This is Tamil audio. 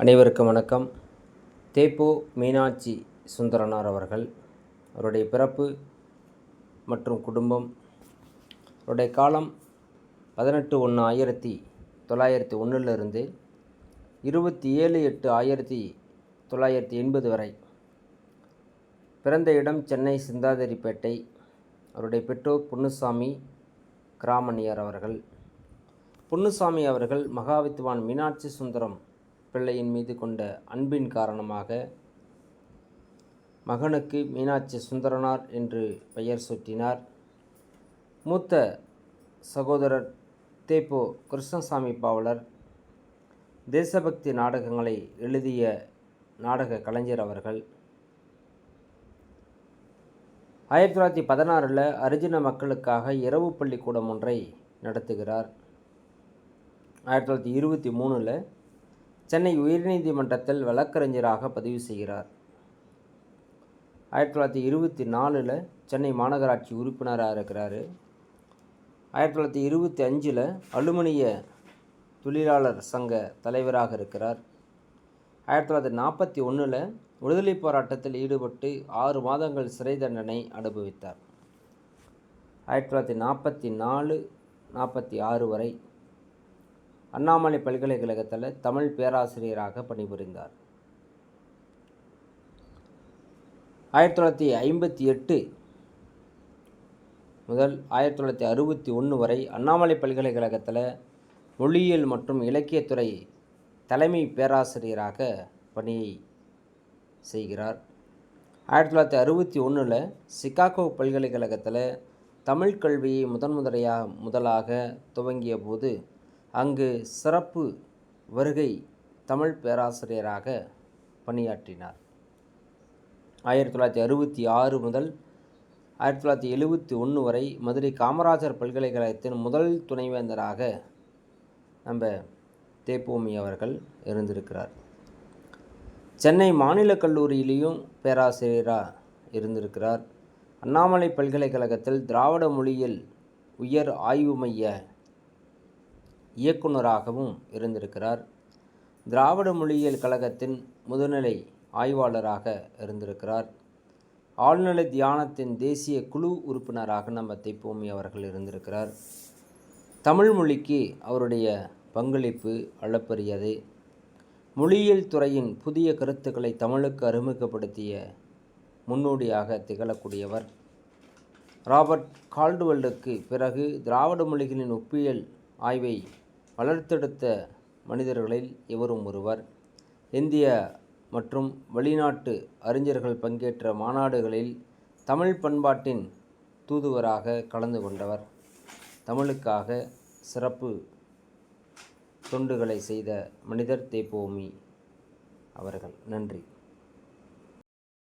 அனைவருக்கும் வணக்கம். தேப்போ மீனாட்சி சுந்தரனார் அவர்கள் அவருடைய பிறப்பு மற்றும் குடும்பம் அவருடைய காலம் பதினெட்டு ஒன்று ஆயிரத்தி தொள்ளாயிரத்தி ஒன்றிலிருந்து இருபத்தி ஏழு எட்டு ஆயிரத்தி தொள்ளாயிரத்தி எண்பது வரை பிறந்த இடம் சென்னை சிந்தாதிரிப்பேட்டை அவருடைய பெற்றோர் பொன்னுசாமி கிராமணியர் அவர்கள். பொன்னுசாமி அவர்கள் மகாவித்வான் மீனாட்சி சுந்தரம் பிள்ளையின் மீது கொண்ட அன்பின் காரணமாக மகனுக்கு மீனாட்சி சுந்தரனார் என்று பெயர் சூட்டினார். மூத்த சகோதரர் தேப்போ கிருஷ்ணசாமி பாவலர் தேசபக்தி நாடகங்களை எழுதிய நாடக கலைஞர் அவர்கள். ஆயிரத்தி தொள்ளாயிரத்தி பதினாறில் அரிஜின மக்களுக்காக இரவு பள்ளிக்கூடம் ஒன்றை நடத்துகிறார். ஆயிரத்தி தொள்ளாயிரத்தி இருபத்தி மூணில் சென்னை உயர்நீதிமன்றத்தில் வழக்கறிஞராக பதிவு செய்கிறார். ஆயிரத்தி தொள்ளாயிரத்தி இருபத்தி நாலில் சென்னை மாநகராட்சி உறுப்பினராக இருக்கிறார். ஆயிரத்தி தொள்ளாயிரத்தி இருபத்தி அஞ்சில் அலுமினிய தொழிலாளர் சங்க தலைவராக இருக்கிறார். ஆயிரத்தி தொள்ளாயிரத்தி நாற்பத்தி ஒன்றில் விடுதலை போராட்டத்தில் ஈடுபட்டு ஆறு மாதங்கள் சிறை தண்டனை அனுபவித்தார். ஆயிரத்தி தொள்ளாயிரத்தி நாற்பத்தி நாலு நாற்பத்தி ஆறு வரை அண்ணாமலை பல்கலைக்கழகத்தில் தமிழ் பேராசிரியராக பணிபுரிந்தார். ஆயிரத்தி தொள்ளாயிரத்தி ஐம்பத்தி எட்டு முதல் ஆயிரத்தி தொள்ளாயிரத்தி அறுபத்தி ஒன்று வரை அண்ணாமலை பல்கலைக்கழகத்தில் மொழியியல் மற்றும் இலக்கியத்துறை தலைமை பேராசிரியராக பணியை செய்கிறார். ஆயிரத்தி தொள்ளாயிரத்தி அறுபத்தி ஒன்றில் சிகாகோ பல்கலைக்கழகத்தில் தமிழ் கல்வியை முதன் முதலையாக முதலாக துவங்கிய போது அங்கு சிறப்பு வருகை தமிழ் பேராசிரியராக பணியாற்றினார். ஆயிரத்தி தொள்ளாயிரத்தி அறுபத்தி ஆறு முதல் ஆயிரத்தி தொள்ளாயிரத்தி எழுபத்தி ஒன்று வரை மதுரை காமராஜர் பல்கலைக்கழகத்தின் முதல் துணைவேந்தராக நம்ம தேப்பூமி அவர்கள் இருந்திருக்கிறார். சென்னை மாநில கல்லூரியிலையும் பேராசிரியராக இருந்திருக்கிறார். அண்ணாமலை பல்கலைக்கழகத்தில் திராவிட மொழியில் உயர் ஆய்வு மைய இயக்குநராகவும் இருந்திருக்கிறார். திராவிட மொழியியல் கழகத்தின் முதுநிலை ஆய்வாளராக இருந்திருக்கிறார். ஆழ்நிலை தியானத்தின் தேசிய குழு உறுப்பினராக நம்ம தைப்பூமி அவர்கள் இருந்திருக்கிறார். தமிழ் மொழிக்கு அவருடைய பங்களிப்பு அளப்பரியது. மொழியியல் துறையின் புதிய கருத்துக்களை தமிழுக்கு அறிமுகப்படுத்திய முன்னோடியாக திகழக்கூடியவர். ராபர்ட் கால்டுவெல்லுக்கு பிறகு திராவிட மொழிகளின் ஒப்பியல் ஆய்வை வளர்த்தெடுத்த மனிதர்களில் இவரும் ஒருவர். இந்திய மற்றும் வெளிநாட்டு அறிஞர்கள் பங்கேற்ற மாநாடுகளில் தமிழ் பண்பாட்டின் தூதுவராக கலந்து கொண்டவர். தமிழுக்காக சிறப்பு தொண்டுகளை செய்த மனிதர் தேப்போமி அவர்கள். நன்றி.